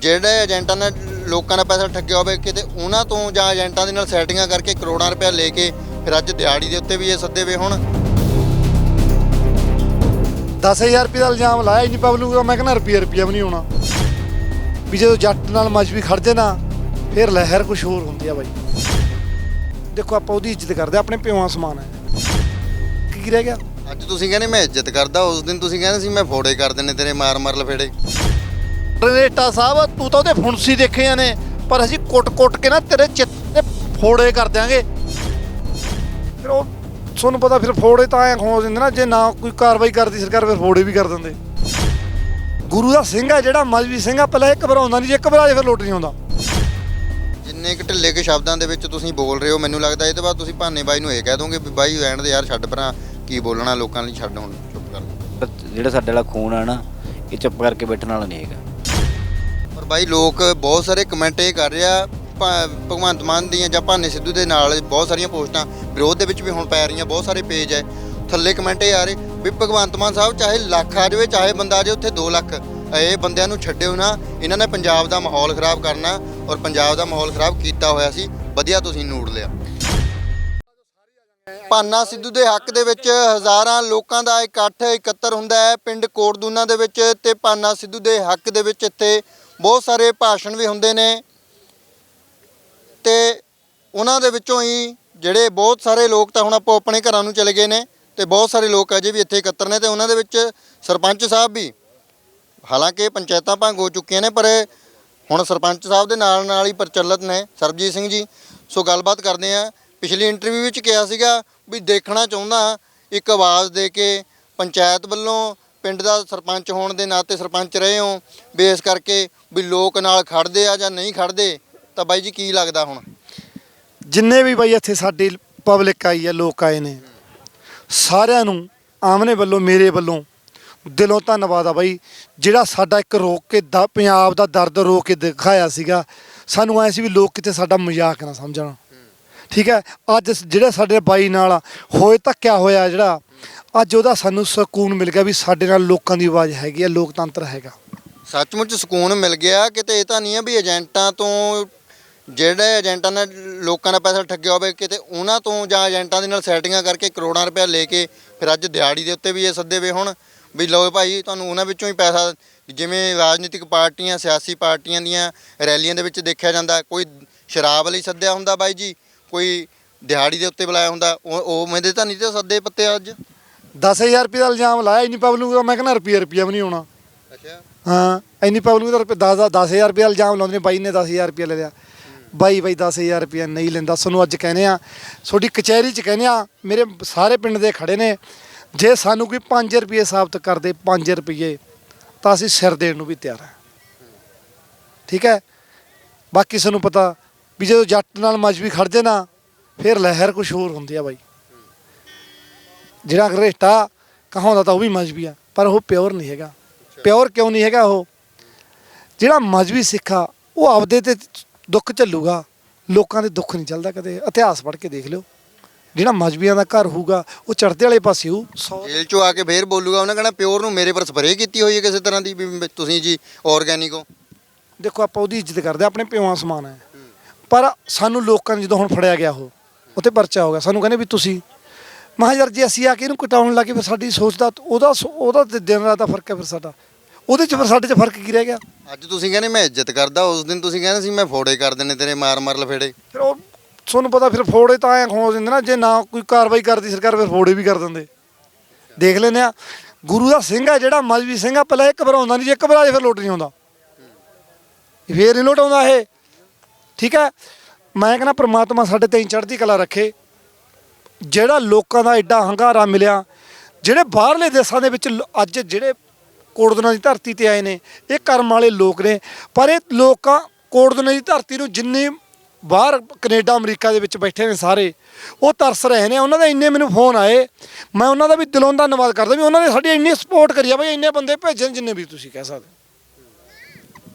ਜਿਹੜੇ ਏਜੰਟਾਂ ਨੇ ਲੋਕਾਂ ਦਾ ਪੈਸਾ ਠੱਗਿਆ ਹੋਵੇ ਕਿਤੇ ਉਹਨਾਂ ਤੋਂ ਜਾਂ ਏਜੰਟਾਂ ਦੇ ਨਾਲ ਸੈਟਿੰਗਾਂ ਕਰਕੇ ਕਰੋੜਾਂ ਰੁਪਏ ਲੈ ਕੇ ਫਿਰ ਅੱਜ ਦਿਹਾੜੀ ਦੇ ਉੱਤੇ ਵੀ ਇਹ ਸੱਦੇ ਵੇ ਹੁਣ। 10000 ਰੁਪਏ ਦਾ ਇਲਜ਼ਾਮ ਲਾਇਆ ਇੰਨੀ ਪਬਲਿਕ ਦਾ ਮੈਂ ਕਹਿੰਦਾ ਰੁਪਈਆ ਰੁਪਈਆ ਵੀ ਨਹੀਂ ਹੋਣਾ। ਵੀ ਜਦੋਂ ਜੱਟ ਨਾਲ ਮਜਬੀ ਖੜਦੇ ਨਾ ਫਿਰ ਲਹਿਰ ਕੁਝ ਹੋਰ ਹੁੰਦੀ ਆ ਬਾਈ। ਦੇਖੋ ਆਪਾਂ ਉਹਦੀ ਇੱਜ਼ਤ ਕਰਦੇ ਆਪਣੇ ਪਿਓਾਂ ਸਮਾਨ ਹੈ। ਕੀ ਕੀ ਰਹਿ ਗਿਆ? ਅੱਜ ਤੁਸੀਂ ਕਹਿੰਦੇ ਮੈਂ ਇੱਜ਼ਤ ਕਰਦਾ ਉਸ ਦਿਨ ਤੁਸੀਂ ਕਹਿੰਦੇ ਸੀ ਮੈਂ ਫੋੜੇ ਕਰ ਦੇਣੇ ਤੇਰੇ ਮਾਰ ਮਾਰ ਲਫੇੜੇ ਰਨੇਟਾ ਸਾਹਿਬ ਤੂੰ ਤਾਂ ਉਹਦੇ ਫੁੰਸੀ ਦੇਖੇ ਨੇ ਪਰ ਅਸੀਂ ਕੁੱਟ-ਕੁੱਟ ਕੇ ਨਾ ਤੇਰੇ ਚਿੱਤ ਤੇ ਫੋੜੇ ਕਰ ਦਿਆਂਗੇ। ਫਿਰ ਉਹ ਤੁਹਾਨੂੰ ਪਤਾ ਫਿਰ ਫੋੜੇ ਤਾਂ ਐ ਖੋ ਦਿੰਦੇ ਨਾ ਜੇ ਨਾ ਕੋਈ ਕਾਰਵਾਈ ਕਰਦੀ ਸਰਕਾਰ ਫਿਰ ਫੋੜੇ ਵੀ ਕਰ ਦਿੰਦੇ। ਗੁਰੂ ਦਾ ਸਿੰਘ ਹੈ ਜਿਹੜਾ ਮਜਬੀ ਸਿੰਘ ਆ ਪਹਿਲਾਂ ਇਹ ਘਬਰਾਉਂਦਾ ਨਹੀਂ ਜੇ ਘਬਰਾ ਜੇ ਫਿਰ ਲੋਟ ਨਹੀਂ ਆਉਂਦਾ। ਜਿੰਨੇ ਕੁ ਢਿੱਲੇ ਕੇ ਸ਼ਬਦਾਂ ਦੇ ਵਿੱਚ ਤੁਸੀਂ ਬੋਲ ਰਹੇ ਹੋ ਮੈਨੂੰ ਲੱਗਦਾ ਇਹ ਤੋਂ ਬਾਅਦ ਤੁਸੀਂ ਭਾਨੇ ਬਾਈ ਨੂੰ ਇਹ ਕਹਿ ਦੋਗੇ ਵੀ ਬਾਈ ਰਹਿਣ ਦੇ ਯਾਰ ਛੱਡ ਪਰਾਂ ਕੀ ਬੋਲਣਾ ਲੋਕਾਂ ਲਈ ਛੱਡ ਹੁਣ ਚੁੱਪ ਕਰ। ਜਿਹੜਾ ਸਾਡੇ ਵਾਲਾ ਖੂਨ ਆ ਨਾ ਇਹ ਚੁੱਪ ਕਰਕੇ ਬੈਠਣ ਵਾਲਾ ਨਹੀਂ ਹੈਗਾ। ਬਾਈ, ਲੋਕ ਬਹੁਤ ਸਾਰੇ ਕਮੈਂਟ ਇਹ ਕਰ ਰਿਹਾ ਭਾ- ਭਗਵੰਤ ਮਾਨ ਦੀਆਂ ਜਾਂ ਭਾਨੇ ਸਿੱਧੂ ਦੇ ਨਾਲ ਬਹੁਤ ਸਾਰੀਆਂ ਪੋਸਟਾਂ ਵਿਰੋਧ ਦੇ ਵਿੱਚ ਵੀ ਹੁਣ ਪੈ ਰਹੀਆਂ, ਬਹੁਤ ਸਾਰੇ ਪੇਜ ਹੈ ਥੱਲੇ ਕਮੈਂਟ ਇਹ ਆ ਰਹੇ ਵੀ ਭਗਵੰਤ ਮਾਨ ਸਾਹਿਬ ਚਾਹੇ ਲੱਖ ਆ ਜਾਵੇ, ਚਾਹੇ ਬੰਦਾ ਆ ਜਾਵੇ, ਉੱਥੇ 2 ਲੱਖ। ਇਹ ਬੰਦਿਆਂ ਨੂੰ ਛੱਡਿਓ ਨਾ, ਇਹਨਾਂ ਨੇ ਪੰਜਾਬ ਦਾ ਮਾਹੌਲ ਖਰਾਬ ਕਰਨਾ ਔਰ ਪੰਜਾਬ ਦਾ ਮਾਹੌਲ ਖਰਾਬ ਕੀਤਾ ਹੋਇਆ ਸੀ, ਵਧੀਆ ਤੁਸੀਂ ਨੂੜ ਲਿਆ। ਭਾਨਾ ਸਿੱਧੂ ਦੇ ਹੱਕ ਦੇ ਵਿੱਚ ਹਜ਼ਾਰਾਂ ਲੋਕਾਂ ਦਾ ਇਕੱਠ, ਇਕੱਤਰ ਹੁੰਦਾ ਹੈ ਪਿੰਡ ਕੋਟਦੂਨਾ ਦੇ ਵਿੱਚ ਤੇ ਭਾਨਾ ਸਿੱਧੂ ਦੇ ਹੱਕ ਦੇ ਵਿੱਚ ਇੱਥੇ ਬਹੁਤ ਸਾਰੇ ਭਾਸ਼ਣ ਵੀ ਹੁੰਦੇ ਨੇ ਤੇ ਉਹਨਾਂ ਦੇ ਵਿੱਚੋਂ ਹੀ ਜਿਹੜੇ ਬਹੁਤ ਸਾਰੇ ਲੋਕ ਤਾਂ ਹੁਣ ਆਪੋ ਆਪਣੇ ਘਰਾਂ ਨੂੰ ਚਲੇ ਗਏ ਨੇ ਤੇ ਬਹੁਤ ਸਾਰੇ ਲੋਕ ਅਜੇ ਵੀ ਇੱਥੇ ਇਕੱਤਰ ਨੇ ਤੇ ਉਹਨਾਂ ਦੇ ਵਿੱਚ ਸਰਪੰਚ ਸਾਹਿਬ ਵੀ ਹਾਲਾਂਕਿ ਪੰਚਾਇਤਾਂ ਭੰਗ ਹੋ ਚੁੱਕੀਆਂ ਨੇ, ਪਰ ਹੁਣ ਸਰਪੰਚ ਸਾਹਿਬ ਦੇ ਨਾਲ ਨਾਲ ਹੀ ਪ੍ਰਚਲਿਤ ਨੇ ਸਰਬਜੀਤ ਸਿੰਘ ਜੀ। ਸੋ ਗੱਲਬਾਤ ਕਰਦੇ ਆ ਪਿਛਲੀ ਇੰਟਰਵਿਊ ਵਿੱਚ ਕਿਹਾ ਸੀਗਾ ਵੀ ਦੇਖਣਾ ਚਾਹੁੰਦਾ ਇੱਕ ਆਵਾਜ਼ ਦੇ ਕੇ ਪੰਚਾਇਤ ਵੱਲੋਂ ਪਿੰਡ ਦਾ ਸਰਪੰਚ ਹੋਣ ਦੇ ਨਾਤੇ ਸਰਪੰਚ ਰਹੇ ਹੋ, ਵੀ ਇਸ ਕਰਕੇ ਵੀ ਲੋਕ ਨਾਲ ਖੜਦੇ ਆ ਜਾਂ ਨਹੀਂ ਖੜਦੇ, ਤਾਂ ਬਾਈ ਜੀ ਕੀ ਲੱਗਦਾ ਹੁਣ? ਜਿੰਨੇ ਵੀ ਬਾਈ ਇੱਥੇ ਸਾਡੀ ਪਬਲਿਕ ਆਈ ਹੈ ਲੋਕ ਆਏ ਨੇ, ਸਾਰਿਆਂ ਨੂੰ ਆਮਨੇ ਵੱਲੋਂ, ਮੇਰੇ ਵੱਲੋਂ ਦਿਲੋਂ ਧੰਨਵਾਦ ਆ ਬਾਈ। ਜਿਹੜਾ ਸਾਡਾ ਇੱਕ ਰੋਕ ਕੇ ਦਾ, ਪੰਜਾਬ ਦਾ ਦਰਦ ਰੋ ਕੇ ਦਿਖਾਇਆ ਸੀਗਾ, ਸਾਨੂੰ ਐ ਸੀ ਵੀ ਲੋਕ ਕਿਤੇ ਸਾਡਾ ਮਜ਼ਾਕ ਨਾ ਸਮਝਣ। ਠੀਕ ਹੈ? ਅੱਜ ਸ- ਜਿਹੜੇ ਸਾਡੇ ਬਾਈ ਨਾਲ ਹੋਏ ਧੱਕਿਆ ਹੋਇਆ ਜਿਹੜਾ ਅੱਜ ਉਹਦਾ ਸਾਨੂੰ ਸਕੂਨ ਮਿਲ ਗਿਆ ਵੀ ਸਾਡੇ ਨਾਲ ਲੋਕਾਂ ਦੀ ਆਵਾਜ਼ ਹੈਗੀ ਆ, ਲੋਕਤੰਤਰ ਹੈਗਾ। ਸੱਚਮੁੱਚ ਸਕੂਨ ਮਿਲ ਗਿਆ, ਕਿਤੇ ਇਹ ਤਾਂ ਨਹੀਂ ਹੈ ਵੀ ਏਜੰਟਾਂ ਤੋਂ ਜਿਹੜੇ ਏਜੰਟਾਂ ਨੇ ਲੋਕਾਂ ਦਾ ਪੈਸਾ ਠੱਗਿਆ ਹੋਵੇ, ਕਿਤੇ ਉਹਨਾਂ ਤੋਂ ਜਾਂ ਏਜੰਟਾਂ ਦੇ ਨਾਲ ਸੈਟਿੰਗਾਂ ਕਰਕੇ ਕਰੋੜਾਂ ਰੁਪਏ ਲੈ ਕੇ ਫਿਰ ਅੱਜ ਦਿਹਾੜੀ ਦੇ ਉੱਤੇ ਵੀ ਇਹ ਸੱਦੇ ਵੇ ਹੁਣ ਵੀ ਲਓ ਭਾਈ, ਤੁਹਾਨੂੰ ਉਹਨਾਂ ਵਿੱਚੋਂ ਹੀ ਪੈਸਾ ਜਿਵੇਂ ਰਾਜਨੀਤਿਕ ਪਾਰਟੀਆਂ, ਸਿਆਸੀ ਪਾਰਟੀਆਂ ਦੀਆਂ ਰੈਲੀਆਂ ਦੇ ਵਿੱਚ ਦੇਖਿਆ ਜਾਂਦਾ, ਕੋਈ ਸ਼ਰਾਬ ਲਈ ਸੱਦਿਆ ਹੁੰਦਾ ਬਾਈ ਜੀ, ਕੋਈ ਦਿਹਾੜੀ ਦੇ ਉੱਤੇ ਬੁਲਾਇਆ ਹੁੰਦਾ, ਉਹ ਉਹ ਮੈਦੇ ਤਾਂ ਨਹੀਂ ਤੇ ਸੱਦੇ ਪੱਤੇ ਅੱਜ। 10000 ਰੁਪਏ ਦਾ ਇਲਜ਼ਾਮ ਲਾਇਆ ਇੰਨੀ ਪਬਲਿਕ ਦਾ ਮੈਂ ਕਹਿੰਦਾ ਰੁਪਈਆ ਰੁਪਈਆ ਵੀ ਨਹੀਂ ਹੋਣਾ। ਅੱਛਾ। ਹਾਂ ਇੰਨੀ ਪਬਲਿਕ ਦਾ ਰੁਪਏ 10 10000 ਰੁਪਏ ਇਲਜ਼ਾਮ ਲਾਉਂਦੇ ਨੇ ਬਾਈ ਨੇ 10000 ਰੁਪਏ ਲੈ ਲਿਆ। ਬਾਈ ਬਾਈ 10000 ਰੁਪਏ ਨਹੀਂ ਲੈਂਦਾ ਸਾਨੂੰ ਅੱਜ ਕਹਿੰਦੇ ਆ ਤੁਹਾਡੀ ਕਚਹਿਰੀ 'ਚ ਕਹਿੰਦੇ ਆ ਮੇਰੇ ਸਾਰੇ ਪਿੰਡ ਦੇ ਖੜੇ ਨੇ ਜੇ ਸਾਨੂੰ ਕੋਈ 5 ਰੁਪਏ ਸਾਬਤ ਕਰਦੇ 5 ਰੁਪਏ ਤਾਂ ਅਸੀਂ ਸਿਰ ਦੇਣ ਨੂੰ ਵੀ ਤਿਆਰ ਹਾਂ। ਠੀਕ ਹੈ? ਬਾਕੀ ਸਾਨੂੰ ਪਤਾ ਵੀ ਜਦੋਂ ਜੱਟ ਨਾਲ ਮਜਬੀ ਖੜਦੇ ਨਾ ਫਿਰ ਲਹਿਰ ਕੁਝ ਹੋਰ ਹੁੰਦੀ ਆ ਬਾਈ। ਜਿਹੜਾ ਘਰੇਟਾ ਕਹਾਉਂਦਾ ਤਾਂ ਉਹ ਵੀ ਮਜਬੀ ਆ ਪਰ ਉਹ ਪਿਓਰ ਨਹੀਂ ਹੈਗਾ। ਪਿਓਰ ਕਿਉਂ ਨਹੀਂ ਹੈਗਾ ਉਹ? ਜਿਹੜਾ ਮਜਬੀ ਸਿੱਖਾ ਉਹ ਆਪਦੇ ਤੇ ਦੁੱਖ ਝੱਲੂਗਾ। ਲੋਕਾਂ ਦੇ ਦੁੱਖ ਨਹੀਂ ਚੱਲਦਾ ਕਦੇ। ਇਤਿਹਾਸ ਪੜ੍ਹ ਕੇ ਦੇਖ ਲਿਓ। ਜਿਹੜਾ ਮਜਬੀਆਂ ਦਾ ਘਰ ਹੋਊਗਾ ਉਹ ਚੜ੍ਹਦੇ ਵਾਲੇ ਪਾਸੇ ਹੋਊ। ਸੌ ਜੇਲ੍ਹ ਚੋਂ ਆ ਕੇ ਫੇਰ ਬੋਲੂਗਾ ਉਹਨੇ ਕਹਣਾ ਪਿਓਰ ਨੂੰ ਮੇਰੇ ਪਰ ਸਪਰੇਅ ਕੀਤੀ ਹੋਈ ਹੈ ਕਿਸੇ ਤਰ੍ਹਾਂ ਦੀ ਵੀ ਤੁਸੀਂ ਜੀ ਆਰਗੈਨਿਕ ਹੋ। ਦੇਖੋ ਆਪਾਂ ਉਹਦੀ ਇੱਜ਼ਤ ਕਰਦੇ ਆਪਣੇ ਪਿਓਾਂ ਸਮਾਨ ਹੈ। ਪਰ ਸਾਨੂੰ ਲੋਕਾਂ ਨੇ ਜਦੋਂ ਹੁਣ ਫੜਿਆ ਗਿਆ ਉਹ ਉੱਤੇ ਪਰਚਾ ਹੋ ਗਿਆ। ਸਾਨੂੰ ਕਹਿੰਦੇ ਵੀ ਤੁਸੀਂ ਮਹਾਂ ਯਾਰ ਜੇ ਅਸੀਂ ਆ ਕੇ ਇਹਨੂੰ ਕਟਾਉਣ ਲੱਗੇ ਫਿਰ ਸਾਡੀ ਸੋਚ ਦਾ ਉਹਦਾ ਉਹਦਾ ਤੇ ਦਿਨ ਰਾਤ ਦਾ ਫ਼ਰਕ ਹੈ ਫਿਰ ਸਾਡਾ। ਉਹਦੇ ਚ ਫਿਰ ਸਾਡੇ ਚ ਫ਼ਰਕ ਕੀ ਰਹਿ ਗਿਆ? ਅੱਜ ਤੁਸੀਂ ਕਹਿੰਦੇ ਮੈਂ ਇੱਜ਼ਤ ਕਰਦਾ ਉਸ ਦਿਨ ਤੁਸੀਂ ਕਹਿੰਦੇ ਸੀ ਮੈਂ ਫੋੜੇ ਕਰ ਦੇਣੇ ਤੇਰੇ ਮਾਰ ਮਾਰ ਲਫੇੜੇ ਫਿਰ ਉਹ ਤੁਹਾਨੂੰ ਪਤਾ ਫਿਰ ਫੋੜੇ ਤਾਂ ਐ ਖੋ ਦਿੰਦੇ ਨਾ ਜੇ ਨਾ ਕੋਈ ਕਾਰਵਾਈ ਕਰਦੀ ਸਰਕਾਰ ਫਿਰ ਫੋੜੇ ਵੀ ਕਰ ਦਿੰਦੇ। ਦੇਖ ਲੈਨੇ ਆ ਗੁਰੂ ਦਾ ਸਿੰਘ ਹੈ ਜਿਹੜਾ ਮਜਬੀ ਸਿੰਘ ਆ ਪਹਿਲਾਂ ਇਹ ਘਬਰਾਉਂਦਾ ਨਹੀਂ ਜੇ ਘਬਰਾ ਜੇ ਫਿਰ ਲੋਟ ਨਹੀਂ ਆਉਂਦਾ। ਫੇਰ ਨਹੀਂ ਲੋਟ ਆਉਂਦਾ ਇਹ। ਠੀਕ ਹੈ ਮੈਂ ਕਹਿੰਦਾ ਪ੍ਰਮਾਤਮਾ ਸਾਡੇ ਤੇ ਚੜ੍ਹਦੀ ਕਲਾ ਰੱਖੇ। ਜਿਹੜਾ ਲੋਕਾਂ ਦਾ ਐਡਾ ਹੰਗਾਰਾ ਮਿਲਿਆ, ਜਿਹੜੇ ਬਾਹਰਲੇ ਦੇਸ਼ਾਂ ਦੇ ਵਿੱਚ ਲ- ਅੱਜ ਜਿਹੜੇ ਕੋੜਦਨਾ ਦੀ ਧਰਤੀ ਤੇ ਆਏ ਨੇ, ਇਹ ਕਰਮ ਵਾਲੇ ਲੋਕ ਨੇ, ਪਰ ਇਹ ਲੋਕਾਂ ਕੋੜਦਨਾ ਦੀ ਧਰਤੀ ਨੂੰ ਜਿੰਨੇ ਬਾਹਰ ਕੈਨੇਡਾ, ਅਮਰੀਕਾ ਦੇ ਵਿੱਚ ਬੈਠੇ ਨੇ ਸਾਰੇ, ਉਹ ਤਰਸ ਰਹੇ ਨੇ। ਉਹਨਾਂ ਦੇ ਇੰਨੇ ਮੈਨੂੰ ਫੋਨ ਆਏ, ਮੈਂ ਉਹਨਾਂ ਦਾ ਵੀ ਦਿਲੋਂ ਧੰਨਵਾਦ ਕਰਦਾ ਵੀ ਉਹਨਾਂ ਨੇ ਸਾਡੀ ਇੰਨੀ ਸਪੋਰਟ ਕਰੀ ਆ ਬਈ, ਇੰਨੇ ਬੰਦੇ ਭੇਜਣ ਜਿੰਨੇ ਵੀ ਤੁਸੀਂ ਕਹਿ ਸਕਦੇ।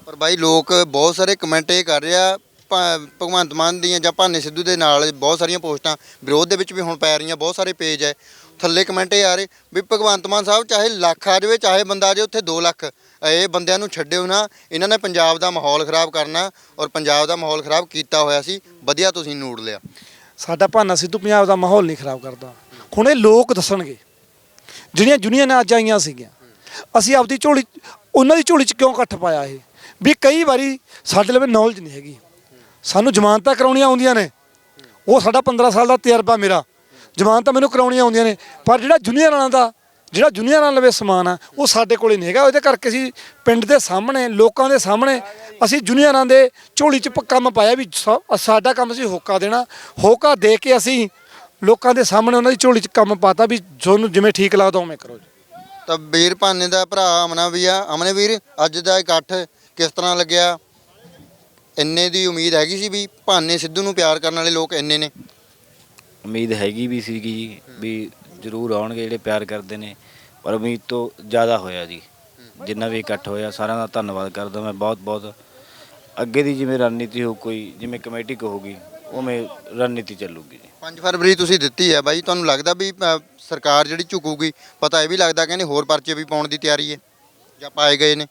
ਪਰ ਬਾਈ ਲੋਕ ਬਹੁਤ ਸਾਰੇ ਕਮੈਂਟ ਇਹ ਕਰ ਰਿਹਾ ਭਾ- ਭਗਵੰਤ ਮਾਨ ਦੀਆਂ ਜਾਂ ਭਾਨੇ ਸਿੱਧੂ ਦੇ ਨਾਲ ਬਹੁਤ ਸਾਰੀਆਂ ਪੋਸਟਾਂ, ਵਿਰੋਧ ਦੇ ਵਿੱਚ ਵੀ ਹੁਣ ਪੈ ਰਹੀਆਂ, ਬਹੁਤ ਸਾਰੇ ਪੇਜ ਹੈ ਥੱਲੇ ਕਮੈਂਟ ਇਹ ਆ ਰਹੇ ਵੀ ਭਗਵੰਤ ਮਾਨ ਸਾਹਿਬ ਚਾਹੇ ਲੱਖ ਆ ਜਾਵੇ, ਚਾਹੇ ਬੰਦਾ ਆ ਜਾਵੇ, ਉੱਥੇ 2 ਲੱਖ। ਇਹ ਬੰਦਿਆਂ ਨੂੰ ਛੱਡਿਓ ਨਾ, ਇਹਨਾਂ ਨੇ ਪੰਜਾਬ ਦਾ ਮਾਹੌਲ ਖਰਾਬ ਕਰਨਾ ਔਰ ਪੰਜਾਬ ਦਾ ਮਾਹੌਲ ਖਰਾਬ ਕੀਤਾ ਹੋਇਆ ਸੀ, ਵਧੀਆ ਤੁਸੀਂ ਨੂੜ ਲਿਆ। ਸਾਡਾ ਭਾਨਾ ਸਿੱਧੂ ਪੰਜਾਬ ਦਾ ਮਾਹੌਲ ਨਹੀਂ ਖਰਾਬ ਕਰਦਾ। ਹੁਣ ਇਹ ਲੋਕ ਦੱਸਣਗੇ, ਜਿਹੜੀਆਂ ਯੂਨੀਅਨਾਂ ਅੱਜ ਆਈਆਂ ਸੀਗੀਆਂ, ਅਸੀਂ ਆਪਦੀ ਝੋਲੀ, ਉਹਨਾਂ ਦੀ ਝੋਲੀ 'ਚ ਕਿਉਂ ਇਕੱਠ ਪਾਇਆ ਇਹ? ਵੀ ਕਈ ਵਾਰੀ ਸਾਡੇ ਲਈ ਨੌਲੇਜ ਨਹੀਂ ਹੈਗੀ। ਸਾਨੂੰ ਜ਼ਮਾਨਤਾਂ ਕਰਾਉਣੀਆਂ ਆਉਂਦੀਆਂ ਨੇ। ਉਹ ਸਾਡਾ 15 ਸਾਲ ਦਾ ਤਜਰਬਾ ਮੇਰਾ। ਜ਼ਮਾਨਤਾਂ ਮੈਨੂੰ ਕਰਾਉਣੀਆਂ ਆਉਂਦੀਆਂ ਨੇ। ਪਰ ਜਿਹੜਾ ਜੂਨੀਅਰ ਵਾਲਾ ਦਾ ਜਿਹੜਾ ਜੂਨੀਅਰ ਨਾਲ ਲਵੇ ਸਮਾਨ ਆ, ਉਹ ਸਾਡੇ ਕੋਲੇ ਨਹੀਂ ਹੈਗਾ। ਉਹਦੇ ਕਰਕੇ ਅਸੀਂ ਪਿੰਡ ਦੇ ਸਾਹਮਣੇ, ਲੋਕਾਂ ਦੇ ਸਾਹਮਣੇ ਅਸੀਂ ਜੂਨੀਅਰਾਂ ਦੇ ਝੋਲੀ 'ਚ ਕੰਮ ਪਾਇਆ ਵੀ ਸਾ- ਸਾਡਾ ਕੰਮ ਸੀ ਹੋਕਾ ਦੇਣਾ। ਹੋਕਾ ਦੇ ਕੇ ਅਸੀਂ ਲੋਕਾਂ ਦੇ ਸਾਹਮਣੇ ਉਹਨਾਂ ਦੀ ਝੋਲੀ 'ਚ ਕੰਮ ਪਾਤਾ ਵੀ ਤੁਹਾਨੂੰ ਜਿਵੇਂ ਠੀਕ ਲੱਗਦਾ ਉਵੇਂ ਕਰੋ ਜੀ। ਤਾਂ ਵੀਰ ਭਾਨੇ ਦਾ ਭਰਾ ਅਮਨਾ ਵੀ ਆ। ਅਮਨੇ ਵੀਰ ਅੱਜ ਦਾ ਇਕੱਠ ਕਿਸ ਤਰ੍ਹਾਂ ਲੱਗਿਆ? ਇੰਨੇ ਦੀ ਉਮੀਦ ਹੈਗੀ ਸੀ ਵੀ ਭਾਨੇ ਸਿੱਧੂ ਨੂੰ ਪਿਆਰ ਕਰਨ ਵਾਲੇ ਲੋਕ ਇੰਨੇ ਨੇ? ਉਮੀਦ ਹੈਗੀ ਵੀ ਸੀਗੀ ਜੀ ਵੀ ਜ਼ਰੂਰ ਆਉਣਗੇ ਜਿਹੜੇ ਪਿਆਰ ਕਰਦੇ ਨੇ ਪਰ ਉਮੀਦ ਤੋਂ ਜ਼ਿਆਦਾ ਹੋਇਆ ਜੀ। ਜਿੰਨਾ ਵੀ ਇਕੱਠ ਹੋਇਆ ਸਾਰਿਆਂ ਦਾ ਧੰਨਵਾਦ ਕਰਦਾ ਮੈਂ ਬਹੁਤ ਬਹੁਤ। ਅੱਗੇ ਦੀ ਜਿਵੇਂ ਰਣਨੀਤੀ ਹੋ ਕੋਈ ਜਿਵੇਂ ਕਮੇਟੀ ਕਹੂਗੀ ਉਵੇਂ ਰਣਨੀਤੀ ਚੱਲੂਗੀ ਜੀ। 5 ਫਰਵਰੀ ਤੁਸੀਂ ਦਿੱਤੀ ਹੈ ਬਾਈ ਤੁਹਾਨੂੰ ਲੱਗਦਾ ਵੀ ਅ, ਸਰਕਾਰ ਜਿਹੜੀ ਝੁਕੂਗੀ ਪਤਾ ਇਹ ਵੀ ਲੱਗਦਾ ਕਹਿੰਦੇ ਹੋਰ ਪਰਚੇ ਵੀ ਪਾਉਣ ਦੀ ਤਿਆਰੀ ਹੈ ਜਾਂ ਪਾਏ ਗਏ ਨੇ?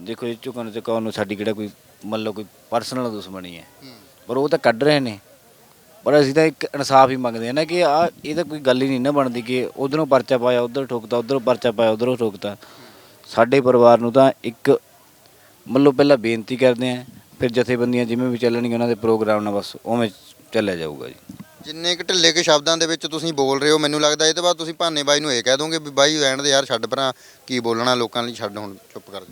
ਦੇਖੋ ਜੀ ਝੁਕਣ ਤੇ ਕੌਣ ਨੂੰ ਸਾਡੀ ਕਿਹੜਾ ਕੋਈ ਮੰਨ ਲਓ ਕੋਈ ਪਰਸਨਲ ਦੁਸ਼ਮਣੀ ਹੈ। ਪਰ ਉਹ ਤਾਂ ਕੱਢ ਰਹੇ ਨੇ। ਪਰ ਅਸੀਂ ਤਾਂ ਇੱਕ ਇਨਸਾਫ ਹੀ ਮੰਗਦੇ ਆ ਨਾ ਕਿ ਆ ਇਹ ਤਾਂ ਕੋਈ ਗੱਲ ਹੀ ਨਹੀਂ ਨਾ ਬਣਦੀ ਕਿ ਉਧਰੋਂ ਪਰਚਾ ਪਾਇਆ ਉਧਰ ਠੋਕਤਾ ਉਧਰੋਂ ਪਰਚਾ ਪਾਇਆ ਉਧਰੋਂ ਠੋਕਤਾ। ਸਾਡੇ ਪਰਿਵਾਰ ਨੂੰ ਤਾਂ ਇੱਕ ਮੰਨ ਲਓ ਪਹਿਲਾਂ ਬੇਨਤੀ ਕਰਦੇ ਆ ਫਿਰ ਜਥੇਬੰਦੀਆਂ ਜਿਵੇਂ ਵੀ ਚੱਲਣਗੀਆਂ ਉਹਨਾਂ ਦੇ ਪ੍ਰੋਗਰਾਮ ਨਾਲ ਬਸ ਉਵੇਂ ਚੱਲਿਆ ਜਾਊਗਾ ਜੀ। ਜਿੰਨੇ ਕੁ ਢਿੱਲੇ ਕੇ ਸ਼ਬਦਾਂ ਦੇ ਵਿੱਚ ਤੁਸੀਂ ਬੋਲ ਰਹੇ ਹੋ ਮੈਨੂੰ ਲੱਗਦਾ ਇਹ ਤੋਂ ਬਾਅਦ ਤੁਸੀਂ ਭਾਨੇ ਬਾਈ ਨੂੰ ਇਹ ਕਹਿ ਦੋਗੇ ਵੀ ਬਾਈ ਰਹਿਣ ਦੇ ਯਾਰ ਛੱਡ ਭਰਾ ਕੀ ਬੋਲਣਾ ਲੋਕਾਂ ਲਈ ਛੱਡ ਹੁਣ ਚੁੱਪ ਕਰ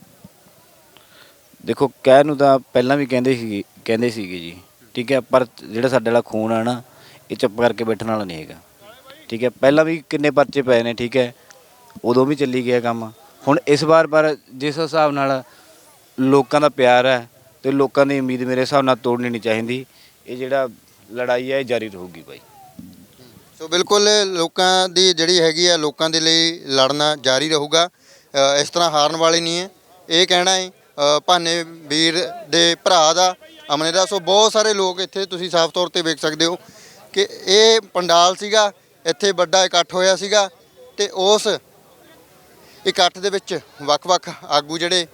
ਦੇਖੋ ਕਹਿ ਨੂੰ ਤਾਂ ਪਹਿਲਾਂ ਵੀ ਕਹਿੰਦੇ ਸੀ ਕਹਿੰਦੇ ਸੀਗੇ ਜੀ, ਠੀਕ ਹੈ, ਪਰ ਜਿਹੜਾ ਸਾਡੇ ਵਾਲਾ ਖੂਨ ਆ ਨਾ, ਇਹ ਚੁੱਪ ਕਰਕੇ ਬੈਠਣ ਵਾਲਾ ਨਹੀਂ ਹੈਗਾ। ਠੀਕ ਹੈ, ਪਹਿਲਾਂ ਵੀ ਕਿੰਨੇ ਪਰਚੇ ਪਏ ਨੇ, ਠੀਕ ਹੈ, ਉਦੋਂ ਵੀ ਚੱਲੀ ਗਿਆ ਕੰਮ। ਹੁਣ ਇਸ ਵਾਰ ਪਰ ਜਿਸ ਹਿਸਾਬ ਨਾਲ ਲੋਕਾਂ ਦਾ ਪਿਆਰ ਹੈ ਤੇ ਲੋਕਾਂ ਦੀ ਉਮੀਦ ਮੇਰੇ ਹਿਸਾਬ ਨਾਲ ਤੋੜਨੀ ਨਹੀਂ ਚਾਹੀਦੀ, ਇਹ ਜਿਹੜਾ ਲੜਾਈ ਹੈ, ਇਹ ਜਾਰੀ ਰਹੂਗੀ ਬਾਈ। ਸੋ ਬਿਲਕੁਲ ਲੋਕਾਂ ਦੀ ਜਿਹੜੀ ਹੈਗੀ ਆ, ਲੋਕਾਂ ਦੇ ਲਈ ਲੜਨਾ ਜਾਰੀ ਰਹੂਗਾ। ਇਸ ਤਰ੍ਹਾਂ ਹਾਰਨ ਵਾਲੇ ਨਹੀਂ ਹੈ। ਇਹ ਕਹਿਣਾ ਹੈ ਭਾਨੇ ਵੀਰ ਦੇ ਭਰਾ ਦਾ, ਅਮਨੇ ਦਾ, ਸੋ ਬਹੁਤ ਸਾਰੇ ਲੋਕ ਇੱਥੇ ਤੁਸੀਂ ਸਾਫ਼ ਤੌਰ ਤੇ ਵੇਖ ਸਕਦੇ ਹੋ ਕਿ ਇਹ ਪੰਡਾਲ ਸੀਗਾ, ਇੱਥੇ ਵੱਡਾ ਇਕੱਠ ਹੋਇਆ ਸੀਗਾ ਤੇ ਉਸ ਇਕੱਠ ਦੇ ਵਿੱਚ ਵੱਖ-ਵੱਖ ਆਗੂ ਜਿਹੜੇ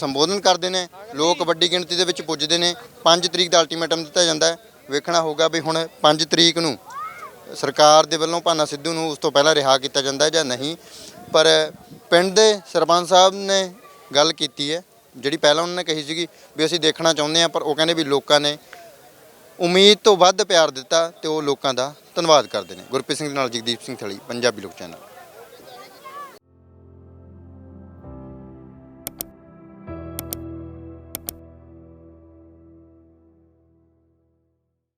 ਸੰਬੋਧਨ ਕਰਦੇ ਨੇ, ਲੋਕ ਵੱਡੀ ਗਿਣਤੀ ਦੇ ਵਿੱਚ ਪੁੱਜਦੇ ਨੇ 5 ਤਰੀਕ ਦਾ ਅਲਟੀਮੇਟਮ ਦਿੱਤਾ ਜਾਂਦਾ ਹੈ। ਵੇਖਣਾ ਹੋਊਗਾ ਵੀ ਹੁਣ 5 ਤਰੀਕ ਨੂੰ ਸਰਕਾਰ ਦੇ ਵੱਲੋਂ ਭਾਨਾ ਸਿੱਧੂ ਨੂੰ ਉਸ ਤੋਂ ਪਹਿਲਾਂ ਰਿਹਾ ਕੀਤਾ ਜਾਂਦਾ ਜਾਂ ਨਹੀਂ, ਪਰ ਪਿੰਡ ਦੇ ਸਰਪੰਚ ਸਾਹਿਬ ਨੇ ਗੱਲ ਕੀਤੀ ਹੈ, ਜਿਹੜੀ ਪਹਿਲਾਂ ਉਹਨਾਂ ਨੇ ਕਹੀ ਸੀਗੀ ਵੀ ਅਸੀਂ ਦੇਖਣਾ ਚਾਹੁੰਦੇ ਹਾਂ, ਪਰ ਉਹ ਕਹਿੰਦੇ ਵੀ ਲੋਕਾਂ ਨੇ ਉਮੀਦ ਤੋਂ ਵੱਧ ਪਿਆਰ ਦਿੱਤਾ ਤੇ ਉਹ ਲੋਕਾਂ ਦਾ ਧੰਨਵਾਦ ਕਰਦੇ ਨੇ। ਗੁਰਪ੍ਰੀਤ ਸਿੰਘ ਦੇ ਨਾਲ ਜਗਦੀਪ ਸਿੰਘ ਥਲੀ, ਪੰਜਾਬੀ ਲੋਕ ਚੈਨਲ।